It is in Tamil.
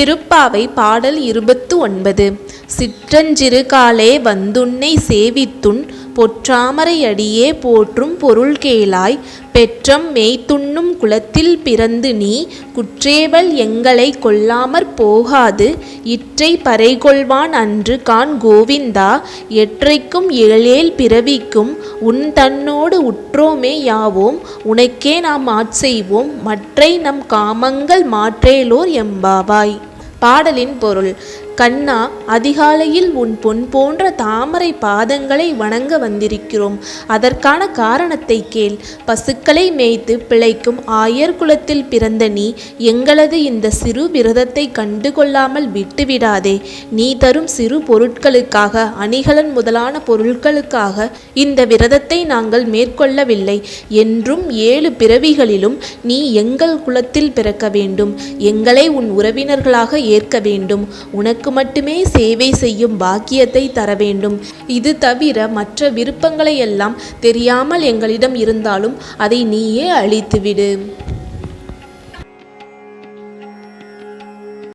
திருப்பாவை பாடல் இருபத்து ஒன்பது. சிற்றஞ்சிறுகாலே வந்துன்னை சேவித்துன் பொற்றாமரையடியே போற்றும் பொருள் கேளாய். பெற்றம் மேய்த்துண்ணும் குலத்தில் பிறந்து நீ குற்றேவல் எங்களை கொல்லாமற் போகாது. இற்றை பறைகொள்வான் அன்று கான் கோவிந்தா. எற்றைக்கும் ஏழேல் பிறவிக்கும் உன் தன்னோடு உற்றோமே யாவோம். உனக்கே நாம் ஆட்செய்வோம் மற்றை நம் காமங்கள் மாற்றேலோர் எம்பாவாய். பாடலின் பொருள். கண்ணா அதிகாலையில் உன் பொன் போன்ற தாமரை பாதங்களை வணங்க வந்திருக்கிறோம். அதற்கான காரணத்தை கேள். பசுக்களை மேய்த்து பிழைக்கும் ஆயர் குலத்தில் பிறந்த நீ எங்களது இந்த சிறு விரதத்தை கண்டுகொள்ளாமல் விட்டுவிடாதே. நீ தரும் சிறு பொருட்களுக்காக அணிகலன் முதலான பொருட்களுக்காக இந்த விரதத்தை நாங்கள் மேற்கொள்ளவில்லை. என்றும் ஏழு பிறவிகளிலும் நீ எங்கள் குலத்தில் பிறக்க வேண்டும். எங்களை உன் உறவினர்களாக ஏற்க வேண்டும். உனக்கு மட்டுமே சேவை செய்யும் பாக்கியத்தை தர வேண்டும். இது தவிர மற்ற விருப்பங்களை எல்லாம் தெரியாமல் எங்களிடம் இருந்தாலும் அதை நீயே அழித்துவிடு.